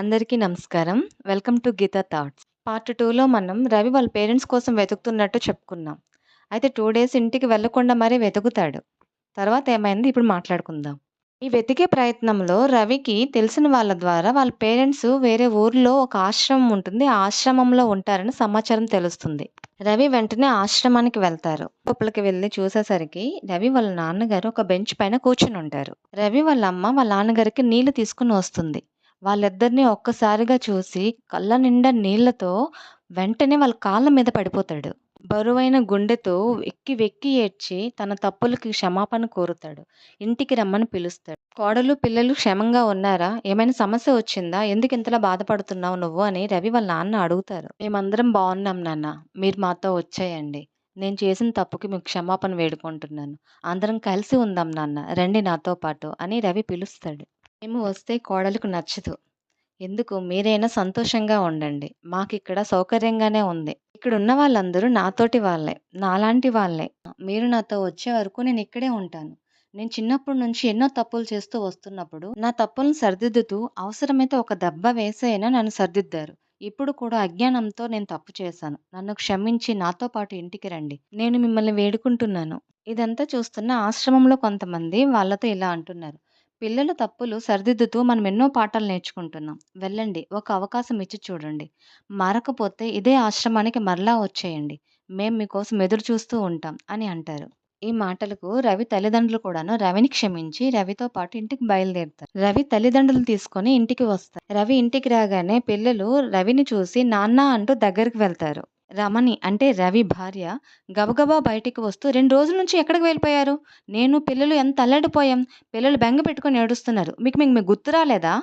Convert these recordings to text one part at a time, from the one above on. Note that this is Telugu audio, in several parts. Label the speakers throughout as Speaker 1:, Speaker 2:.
Speaker 1: అందరికీ నమస్కారం. Welcome to Geeta thoughts. Part టూలో మనం రవి వాళ్ళ పేరెంట్స్ కోసం వెతుకుతున్నట్టు చెప్పుకున్నాం. అయితే టూ డేస్ ఇంటికి వెళ్ళకుండా మరీ వెతుకుతాడు. తర్వాత ఏమైంది ఇప్పుడు మాట్లాడుకుందాం. ఈ వెతికే ప్రయత్నంలో రవికి తెలిసిన వాళ్ళ ద్వారా వాళ్ళ పేరెంట్స్ వేరే ఊర్లో ఒక ఆశ్రమం ఉంటుంది. ఆ ఆశ్రమంలో ఉంటారని సమాచారం తెలుస్తుంది. రవి వెంటనే ఆశ్రమానికి వెళ్తారు. లోపలికి వెళ్ళి చూసేసరికి రవి వాళ్ళ నాన్నగారు ఒక బెంచ్ పైన కూర్చునుంటారు. రవి వాళ్ళ అమ్మ వాళ్ళ నాన్నగారికి నీళ్ళు తీసుకొని వస్తుంది. వాళ్ళిద్దరిని ఒక్కసారిగా చూసి కళ్ళ నిండా నీళ్ళతో వెంటనే వాళ్ళ కాళ్ళ మీద పడిపోతాడు. బరువైన గుండెతో వెక్కి వెక్కి ఏడ్చి తన తప్పులకి క్షమాపణ కోరుతాడు. ఇంటికి రమ్మని పిలుస్తాడు. కోడలు, పిల్లలు క్షేమంగా ఉన్నారా? ఏమైనా సమస్య వచ్చిందా? ఎందుకు ఇంతలా బాధపడుతున్నావు నువ్వు అని రవి వాళ్ళ నాన్న అడుగుతారు. మేమందరం బాగున్నాం నాన్న. మీరు మాతో వచ్చేయండి. నేను చేసిన తప్పుకి మీకు క్షమాపణ వేడుకుంటున్నాను. అందరం కలిసి ఉందాం నాన్న. రండి నాతో పాటు అని రవి పిలుస్తాడు. మేము వస్తే కోడలకు నచ్చదు. ఎందుకు మీరైనా సంతోషంగా ఉండండి. మాకిక్కడ సౌకర్యంగానే ఉంది. ఇక్కడ ఉన్న వాళ్ళందరూ నాతోటి వాళ్ళే. నాలాంటి వాళ్ళే. మీరు నాతో వచ్చే వరకు నేను ఇక్కడే ఉంటాను. నేను చిన్నప్పటి నుంచి ఎన్నో తప్పులు చేస్తూ వస్తున్నప్పుడు నా తప్పులను సరిదిద్దుతూ అవసరమైతే ఒక దెబ్బ వేసి నన్ను సరిదిద్దారు. ఇప్పుడు కూడా అజ్ఞానంతో నేను తప్పు చేశాను. నన్ను క్షమించి నాతో పాటు ఇంటికి రండి. నేను మిమ్మల్ని వేడుకుంటున్నాను. ఇదంతా చూస్తున్న ఆశ్రమంలో కొంతమంది వాళ్ళతో ఇలా అంటున్నారు. పిల్లల తప్పులు సరిదిద్దుతూ మనం ఎన్నో పాఠాలు నేర్చుకుంటున్నాం. వెళ్ళండి. ఒక అవకాశం ఇచ్చి చూడండి. మారకపోతే ఇదే ఆశ్రమానికి మరలా వచ్చేయండి. మేం మీకోసం ఎదురు చూస్తూ ఉంటాం అని అంటారు. ఈ మాటలకు రవి తల్లిదండ్రులు కూడాను రవిని క్షమించి రవితో పాటు ఇంటికి బయలుదేరుతారు. రవి తల్లిదండ్రులు తీసుకొని ఇంటికి వస్తారు. రవి ఇంటికి రాగానే పిల్లలు రవిని చూసి నాన్న అంటూ దగ్గరికి వెళ్తారు. రమణి అంటే రవి భార్య గబగబా బయటికి వస్తూ రెండు రోజుల నుంచి ఎక్కడికి వెళ్ళిపోయారు? నేను పిల్లలు ఎంత అల్లడిపోయాం పిల్లలు బెంగ పెట్టుకొని ఏడుస్తున్నారు. మీకు మీకు మీకు గుర్తు రాలేదా?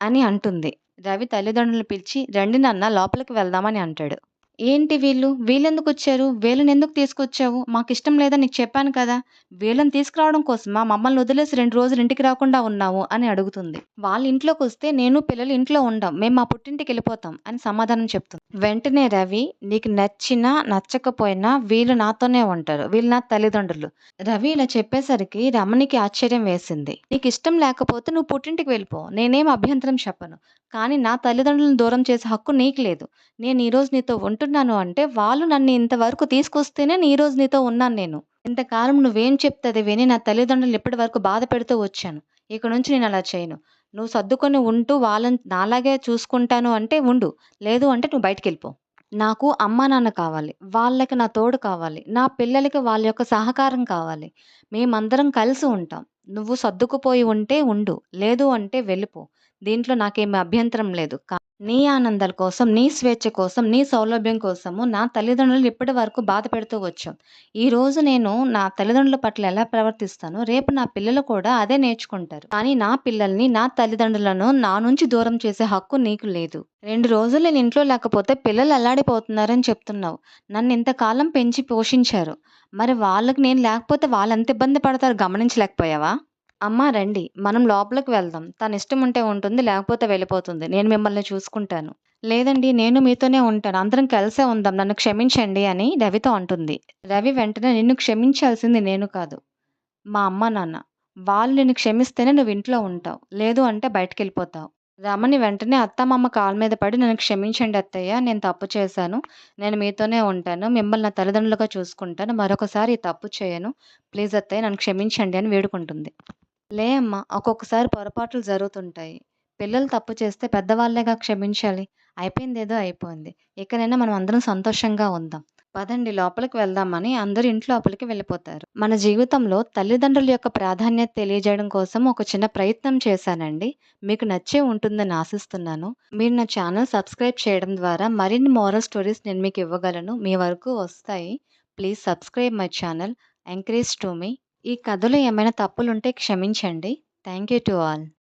Speaker 1: అని అంటుంది. రవి తల్లిదండ్రులను పిలిచి రండి నాన్న లోపలికి వెళ్దామని అంటాడు. ఏంటి వీళ్ళు? వీళ్ళెందుకు వచ్చారు వీళ్ళని ఎందుకు తీసుకొచ్చావు? మాకు ఇష్టం లేదని నీకు చెప్పాను కదా! వీళ్ళని తీసుకురావడం కోసమా మమ్మల్ని వదిలేసి రెండు రోజులు ఇంటికి రాకుండా ఉన్నావు అని అడుగుతుంది. వాళ్ళ ఇంట్లోకి వస్తే నేను పిల్లలు ఇంట్లో ఉండం. మేము మా పుట్టింటికి వెళ్ళిపోతాం అని సమాధానం చెప్తుంది. వెంటనే రవి నీకు నచ్చినా, నచ్చకపోయినా వీళ్ళు నాతోనే ఉంటారు. వీళ్ళు నా తల్లిదండ్రులు. రవి ఇలా చెప్పేసరికి రమణికి ఆశ్చర్యం వేసింది. నీకు ఇష్టం లేకపోతే నువ్వు పుట్టింటికి వెళ్ళిపో. నేనేం అభ్యంతరం చెప్పను. కానీ నా తల్లిదండ్రులను దూరం చేసే హక్కు నీకు లేదు. నేను ఈరోజు నీతో ఉంటున్నాను అంటే వాళ్ళు నన్ను ఇంతవరకు తీసుకొస్తేనే నీ రోజు నీతో ఉన్నాను నేను. ఇంతకాలం నువ్వేం చెప్తే అది విని నా తల్లిదండ్రులు ఇప్పటి వరకు బాధ పెడుతూ వచ్చాను. ఇక నుంచి నేను అలా చేయను. నువ్వు సర్దుకొని ఉంటూ వాళ్ళని నాలాగే చూసుకుంటాను అంటే ఉండు. లేదు అంటే నువ్వు బయటికి వెళ్ళిపో నాకు అమ్మా నాన్న కావాలి. వాళ్ళకి నా తోడు కావాలి. నా పిల్లలకి వాళ్ళ యొక్క సహకారం కావాలి. మేమందరం కలిసి ఉంటాం. నువ్వు సర్దుకుపోయి ఉంటే ఉండు. లేదు అంటే వెళ్ళిపో. దీంట్లో నాకేమి అభ్యంతరం లేదు. నీ ఆనందాల కోసం, నీ స్వేచ్ఛ కోసం, నీ సౌలభ్యం కోసము నా తల్లిదండ్రులను ఇప్పటి వరకు బాధ పెడుతూ వచ్చాం ఈరోజు నేను నా తల్లిదండ్రుల పట్ల ఎలా ప్రవర్తిస్తానో రేపు నా పిల్లలు కూడా అదే నేర్చుకుంటారు. కానీ నా పిల్లల్ని, నా తల్లిదండ్రులను నా నుంచి దూరం చేసే హక్కు నీకు లేదు. రెండు రోజులు నేను ఇంట్లో లేకపోతే పిల్లలు అల్లాడిపోతున్నారని చెప్తున్నావు. నన్ను ఇంతకాలం పెంచి పోషించారు. మరి వాళ్ళకి నేను లేకపోతే వాళ్ళెంత ఇబ్బంది పడతారు గమనించలేకపోయావా? అమ్మా రండి. మనం లోపలికి వెళ్దాం. తన ఇష్టం ఉంటే ఉంటుంది. లేకపోతే వెళ్ళిపోతుంది. నేను మిమ్మల్ని చూసుకుంటాను. లేదండి నేను మీతోనే ఉంటాను. అందరం కలిసే ఉందాం. నన్ను క్షమించండి అని రవితో అంటుంది. రవి వెంటనే నిన్ను క్షమించాల్సింది నేను కాదు. మా అమ్మ నాన్న. వాళ్ళు నిన్ను క్షమిస్తేనే నువ్వు ఇంట్లో ఉంటావు. లేదు అంటే బయటికెళ్ళిపోతావు. రమణి వెంటనే అత్తామామ కాళ్ళ మీద పడి నన్ను క్షమించండి అత్తయ్య. నేను తప్పు చేశాను. నేను మీతోనే ఉంటాను. మిమ్మల్ని నా తల్లిదండ్రులుగా చూసుకుంటాను. మరొకసారి ఈ తప్పు చేయను. ప్లీజ్ అత్తయ్య నన్ను క్షమించండి అని వేడుకుంటుంది. లే అమ్మా! ఒక్కొక్కసారి పొరపాట్లు జరుగుతుంటాయి. పిల్లలు తప్పు చేస్తే పెద్దవాళ్ళేగా క్షమించాలి. అయిపోయిందేదో అయిపోయింది. ఇకనైనా మనం అందరం సంతోషంగా ఉందాం. పదండి లోపలికి వెళ్దామని అందరూ ఇంటి లోపలికి వెళ్ళిపోతారు. మన జీవితంలో తల్లిదండ్రుల యొక్క ప్రాధాన్యత తెలియజేయడం కోసం ఒక చిన్న ప్రయత్నం చేశానండి. మీకు నచ్చే ఉంటుందని ఆశిస్తున్నాను. మీరు నా ఛానల్ సబ్స్క్రైబ్ చేయడం ద్వారా మరిన్ని మోరల్ స్టోరీస్ నేను మీకు ఇవ్వగలను. మీ వరకు వస్తాయి. Please subscribe my channel. Encourage to me. ఈ కథలో ఏమైనా తప్పులుంటే క్షమించండి. Thank you to all.